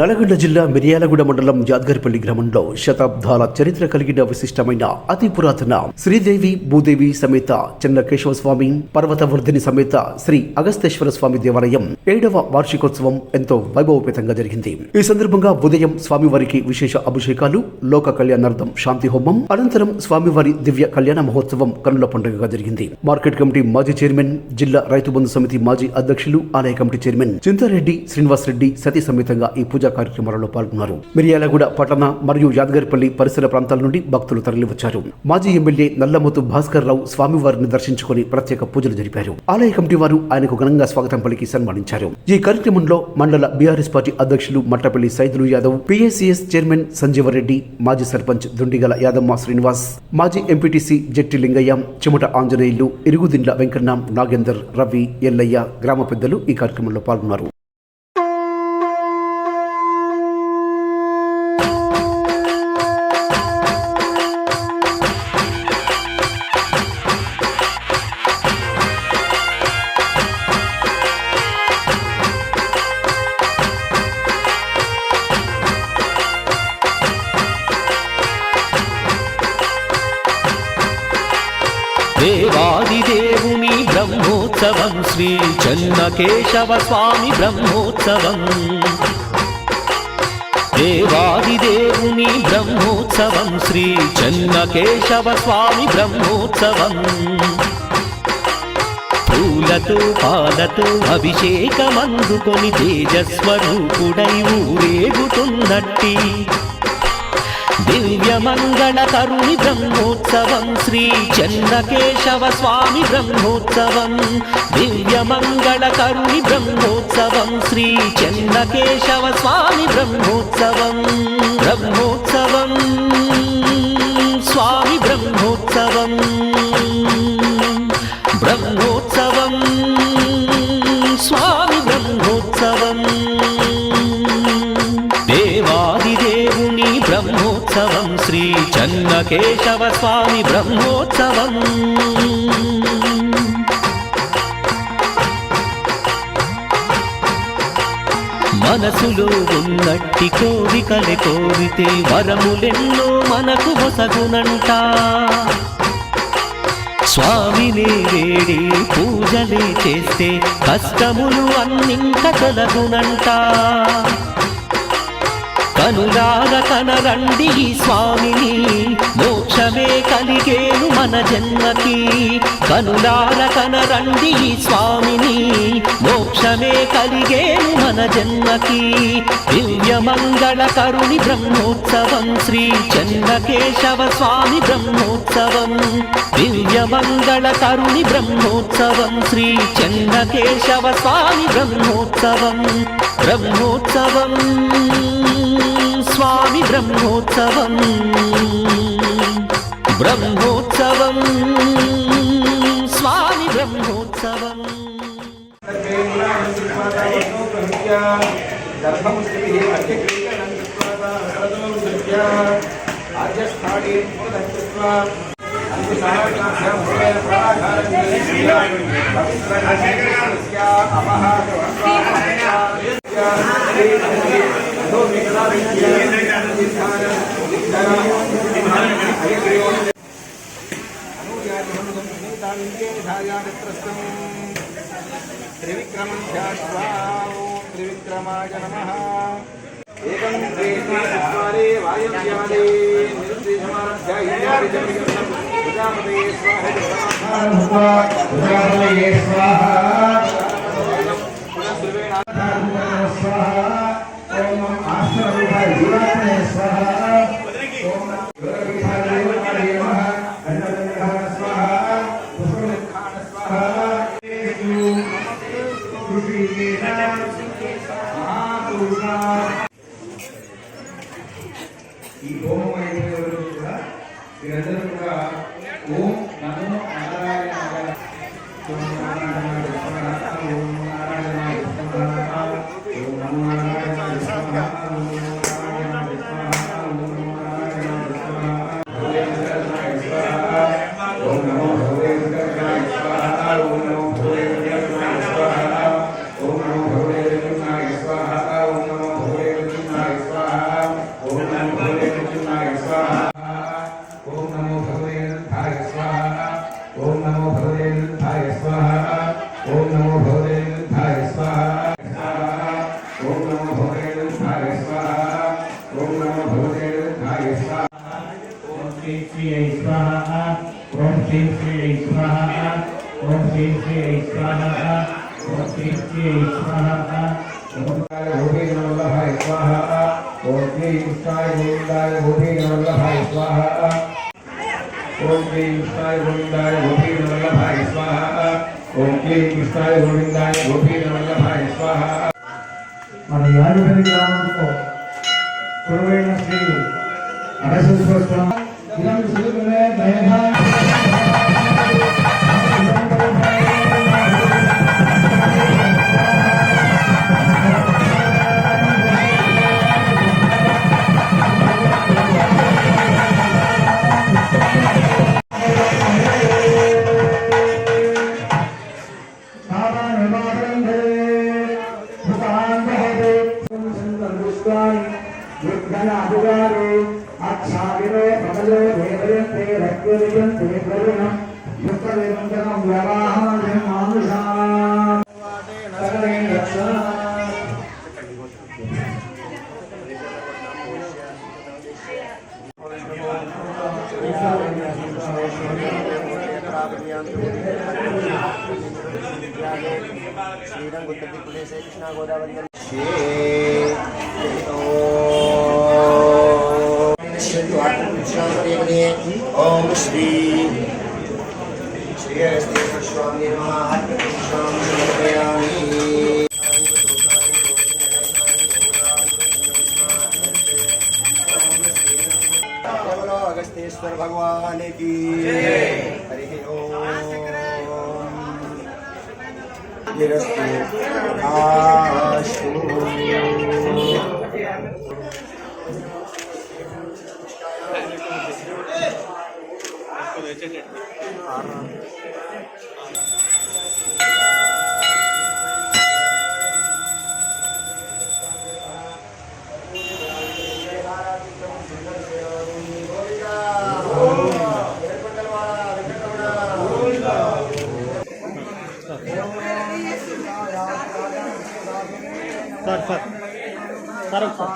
నల్గొండ జిల్లా మిర్యాలగూడ మండలం యాద్గరిపల్లి గ్రామంలో శతాబ్దాల చరిత్ర కలిగిన విశిష్టమైన అతి పురాతన శ్రీదేవి భూదేవి సమేత చెన్న స్వామి పర్వతవర్ధిని సమేత శ్రీ అగస్తేశ్వర స్వామి దేవాలయం ఏడవ వార్షికోత్సవం ఎంతో వైభవపేతంగా జరిగింది. ఈ సందర్భంగా ఉదయం స్వామివారికి విశేష అభిషేకాలు లోక కళ్యాణార్థం శాంతి హోమం అనంతరం స్వామివారి దివ్య కళ్యాణ మహోత్సవం కనుల పండుగగా జరిగింది. మార్కెట్ కమిటీ మాజీ చైర్మన్ జిల్లా రైతు బంధు సమితి మాజీ అధ్యక్షులు ఆలయ కమిటీ చైర్మన్ చింతారెడ్డి శ్రీనివాస్ రెడ్డి సతీ సమేతంగా ఈ పూజ కార్యక్రమాలలో పాల్గొన్నారు. మిర్యాలగూడ పట్టణ మరియు యాదగిరిపల్లి పరిసర ప్రాంతాల నుండి భక్తులు తరలివచ్చారు. మాజీ ఎమ్మెల్యే నల్లమతు భాస్కర్ రావు స్వామివారిని దర్శించుకుని ప్రత్యేక పూజలు జరిపారు. ఆలయ కమిటీ వారు ఆయనకు ఘనంగా స్వాగతం పలికి సన్మానించారు. ఈ కార్యక్రమంలో మండల బీఆర్ఎస్ పార్టీ అధ్యక్షులు మట్టపల్లి సైదులు యాదవ్ పిఎస్సిఎస్ చైర్మన్ సంజీవరెడ్డి మాజీ సర్పంచ్ దుండిగల యాదమ్మ శ్రీనివాస్ మాజీ ఎంపీటీసీ జట్టి లింగయ్య చెమట ఆంజనేయులు ఇరుగుదిండ్ల వెంకన్న నాగేందర్ రవి ఎల్లయ్య గ్రామ పెద్దలు ఈ కార్యక్రమంలో పాల్గొన్నారు. కేశవ స్వామి బ్రహ్మోత్సవం దేవాదిదేవుని బ్రహ్మోత్సవం. శ్రీ చెన్నకేశవ స్వామి బ్రహ్మోత్సవం. పూలతో పాలతో అభిషేకమందుకొని తేజస్వరూపుడై ఊరేగుతున్నట్టి దివ్యమంగళ కరుణి బ్రహ్మోత్సవం శ్రీ చెన్నకేశవ స్వామి బ్రహ్మోత్సవం. దివ్యమంగళ కరుణి బ్రహ్మోత్సవం శ్రీ చెన్నకేశవ స్వామి బ్రహ్మోత్సవం. బ్రహ్మోత్సవం స్వామి బ్రహ్మోత్సవం. స్వామి బ్రహ్మోత్సవం శ్రీ చెన్నకేశవ స్వామి బ్రహ్మోత్సవం మనసులో ఉన్నట్టి కోరికలే కోరితే వరములెన్నో మనకు వసగునంట. స్వామిని వేడి పూజలే చేస్తే కష్టములు అన్నింక తొలగునంట. కనులార కనరండి స్వామిని. మోక్షమే కలిగేను మన జన్మకి. కనులార కనరండి స్వామిని. మోక్షమే కలిగేను మన జన్మకి. దివ్యమంగళ కరుణి బ్రహ్మోత్సవం శ్రీ చంద్రకేశవ స్వామి బ్రహ్మోత్సవం. దివ్యమంగళ కరుణి బ్రహ్మోత్సవం శ్రీ చంద్రకేశవ స్వామి బ్రహ్మోత్సవం. బ్రహ్మోత్సవం. స్వామి బ్రహ్మోత్సవం బ్రహ్మోత్సవం స్వామి బ్రహ్మోత్సవం త్రివిక్రమం त्रिविक्रमं ध्यात्वा त्रिविक्रमाय स्वाहा శ్రీ శ్రీ స్వాహ ఓం శ్రీ శ్రీ స్వాహ ఓం శ్రీ శ్రీ స్వాహ గోపీగణవల్లభాయ స్వాహ ఓం శ్రీ కృష్ణాయ గోవిందాయ గోపీగణవల్లభాయ స్వాహ ఓం శ్రీ కృష్ణాయ గోవిందాయ గోపీగణవల్లభాయ స్వాహ ఓం శ్రీ కృష్ణాయ గోవిందాయ గోపీగణవల్లభాయ స్వాహ మన యాదగిరి గ్రామంలో కురువైన శ్రీ इदं सूर्ये मेधा దయభా శ్రీరంగుత్తరపులే కృష్ణ గోదావరి ఓం శ్రీ 이렇게 아쉬워 아. शतमानं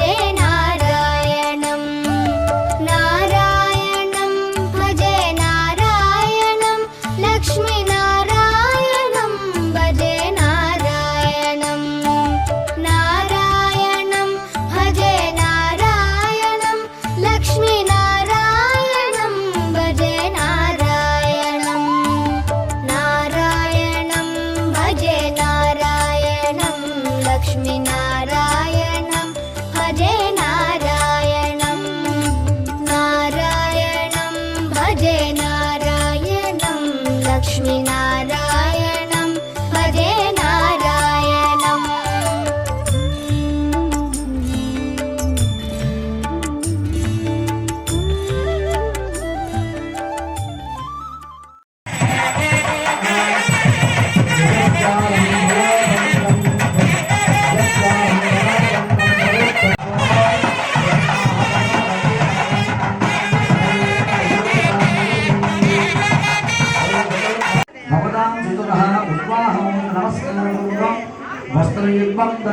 रे ना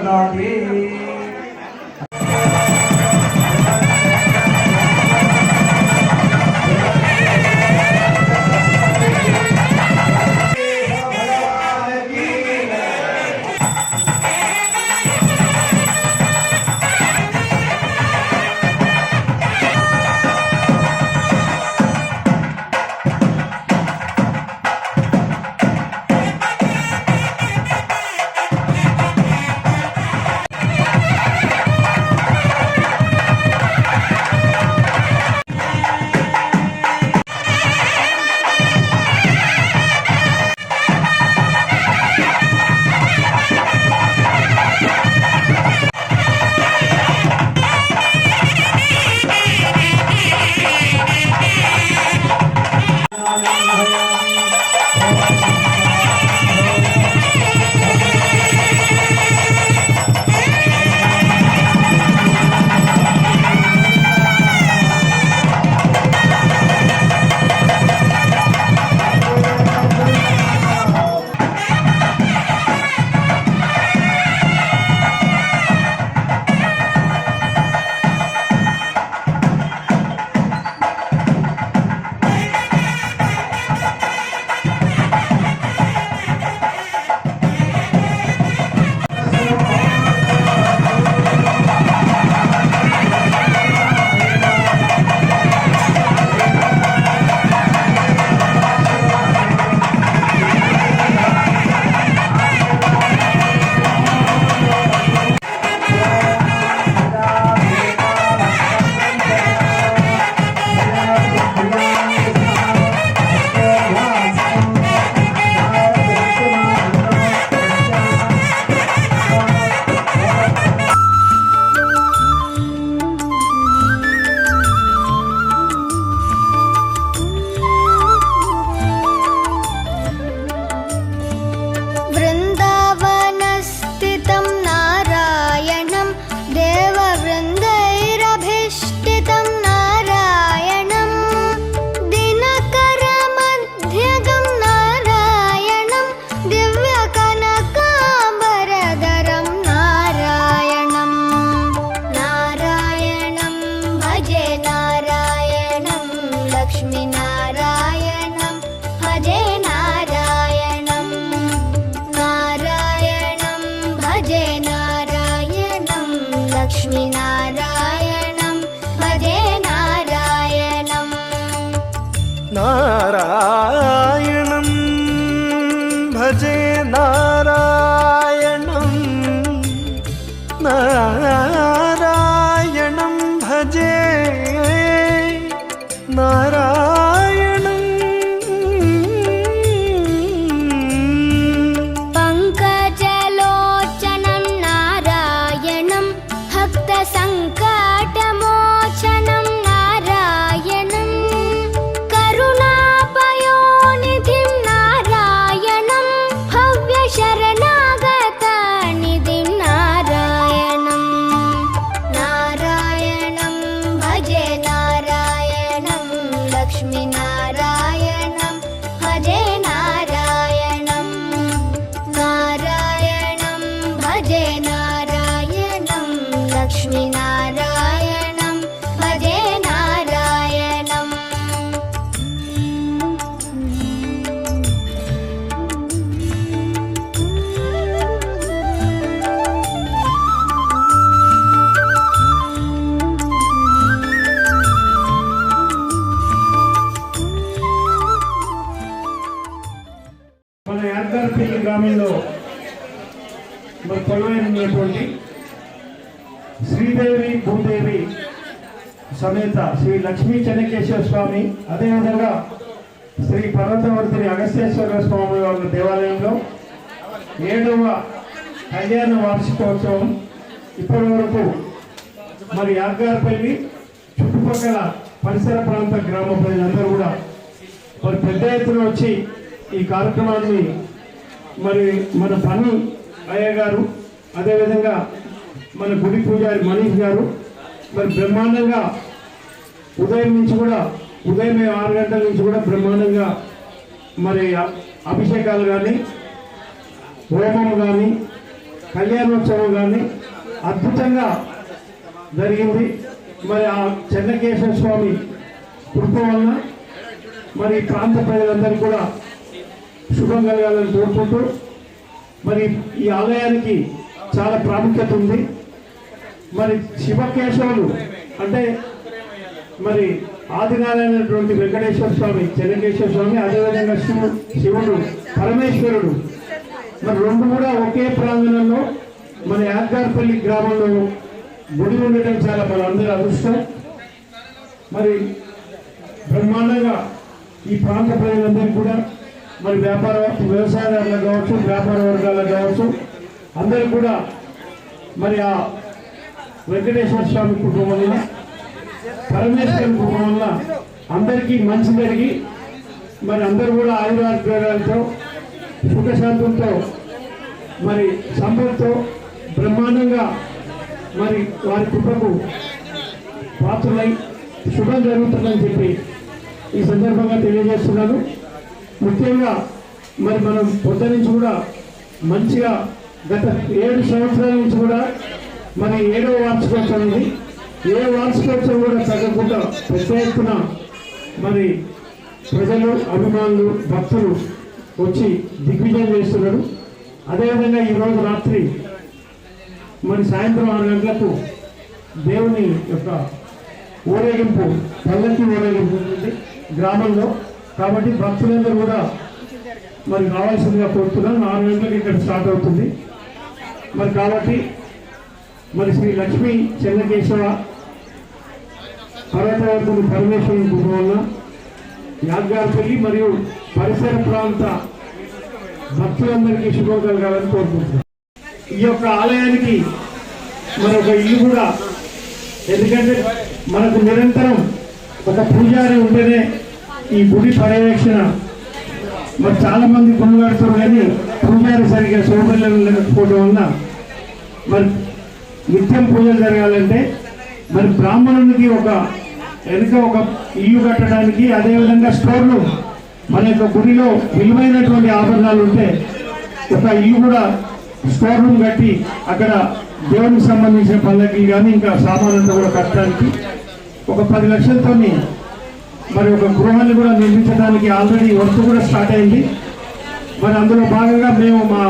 老弟 നാരായണം ഭജേ. നാരായ కొలువైనటువంటి శ్రీదేవి భూదేవి సమేత శ్రీ లక్ష్మీ చెన్నకేశ్వర స్వామి అదేవిధంగా శ్రీ పర్వతవర్తిని అగస్తేశ్వర స్వామి వారి దేవాలయంలో ఏడవ కళ్యాణ వార్షికోత్సవం ఇప్పటి వరకు మరి యాదగారపల్లి చుట్టుపక్కల పరిసర ప్రాంత గ్రామ ప్రజలందరూ కూడా మరి పెద్ద ఎత్తున వచ్చి ఈ కార్యక్రమాన్ని మరి మన పని అయ్య గారు అదేవిధంగా మన గుడి పూజారి మనీష్ గారు మరి బ్రహ్మాండంగా ఉదయం నుంచి కూడా ఉదయం ఆరు గంటల నుంచి కూడా బ్రహ్మాండంగా మరి అభిషేకాలు కానీ హోమం కానీ కళ్యాణోత్సవం కానీ అద్భుతంగా జరిగింది. మరి ఆ చెన్నకేశ్వర స్వామి కృప వలన మరి ప్రాంత ప్రజలందరికీ కూడా శుభం కలగాలని కోరుకుంటూ మరి ఈ ఆలయానికి చాలా ప్రాముఖ్యత ఉంది. మరి శివకేశవులు అంటే మరి ఆదినారాయణటువంటి వెంకటేశ్వర స్వామి చెన్నకేశ్వర స్వామి అదేవిధంగా శివుడు శివుడు పరమేశ్వరుడు. మరి రెండు కూడా ఒకే ప్రాంగణంలో మన యాద్గార్పల్లి గ్రామంలో గుడి ఉండటం చాలా మన అందరి అదృష్టం. మరి బ్రహ్మాండంగా ఈ ప్రాంత ప్రజలందరికీ కూడా మరి వ్యాపార వ్యవసాయదారులకు కావచ్చు వ్యాపార వర్గాలకు కావచ్చు అందరూ కూడా మరి ఆ వెంకటేశ్వర స్వామి కుటుంబం వల్ల పరమేశ్వరుని కుటుంబం వల్ల అందరికీ మంచి జరిగి మరి అందరూ కూడా ఆయురారోగ్యాలతో సుఖశాంతంతో మరి సంపదతో బ్రహ్మాండంగా మరి వారి కృపకు పాత్రలై శుభం జరుగుతుందని చెప్పి ఈ సందర్భంగా తెలియజేస్తున్నాను. ముఖ్యంగా మరి మనం పొద్దు నుంచి కూడా మంచిగా గత ఏడు సంవత్సరాల నుంచి కూడా మరి ఏడవ వార్షికోత్సవం ఇది ఏ వార్షికోత్సవం కూడా తగ్గకుండా పెద్ద ఎత్తున మరి ప్రజలు అభిమానులు భక్తులు వచ్చి దిగ్విజయం చేస్తున్నారు. అదేవిధంగా ఈరోజు రాత్రి మరి సాయంత్రం ఆరు గంటలకు దేవుని యొక్క ఊరేగింపు పల్లకి ఊరేగింపు ఉంటుంది గ్రామంలో. కాబట్టి భక్తులందరూ కూడా మరి రావాల్సిందిగా కోరుతున్నాను నాలుగు గంటలకు ఇక్కడ స్టార్ట్ అవుతుంది. మరి కాబట్టి మరి శ్రీ లక్ష్మీ చెన్నకేశవ పర్వతవర్తుని పరమేశ్వరుని కృప వల్ల యాద్గార్పల్లి మరియు పరిసర ప్రాంత భక్తులందరికీ శుభం కలగాలని కోరుకుంటున్నాను ఈ యొక్క ఆలయానికి మరొక ఇల్లు కూడా ఎందుకంటే మనకు నిరంతరం ఒక పూజారి ఉంటేనే ఈ గుడి పర్యవేక్షణ మరి చాలా మంది గుళ్ళు కడతారు కానీ పూజారి సరిగ్గా సౌకర్యం లేకపోవడం వల్ల మరి నిత్యం పూజలు జరగాలంటే మరి బ్రాహ్మణునికి ఒక వెనుక ఒక ఇల్లు కట్టడానికి అదేవిధంగా స్టోర్లు మన యొక్క గుడిలో విలువైనటువంటి ఆభరణాలు ఉంటే ఒక ఇల్లు కూడా స్టోర్ రూమ్ కట్టి అక్కడ దేవునికి సంబంధించిన పనులకి కానీ ఇంకా సామానంతా కూడా కట్టడానికి ఒక పది లక్షలతోని మరి ఒక గృహాన్ని కూడా నిర్మించడానికి ఆల్రెడీ వర్క్ కూడా స్టార్ట్ అయింది. మరి అందులో భాగంగా మేము మా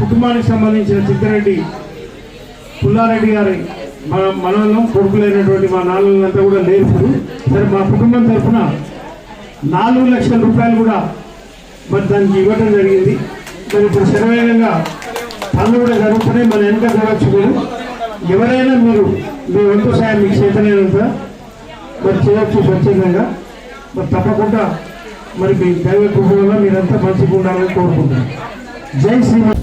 కుటుంబానికి సంబంధించిన చిత్తరెడ్డి పుల్లారెడ్డి గారి మన మనలో కొడుకులైనటువంటి మా నాలుగులంతా కూడా లేరు సరే మా కుటుంబం తరఫున నాలుగు లక్షల రూపాయలు కూడా మరి దానికి ఇవ్వడం జరిగింది. మరి ఇప్పుడు శరవేగంగా పనులు కూడా జరుగుతున్నాయి మన వెనుక జరగచ్చు మీరు. ఎవరైనా మీరు మీ వంతు సాయం మీకు చేతనైనంత మరి చేయొచ్చు స్వచ్ఛందంగా మరి తప్పకుండా మరి మీ దైవ కృప వల్ల మీరంతా మంచిగా ఉండాలని కోరుకుంటున్నాను. జై శ్రీమన్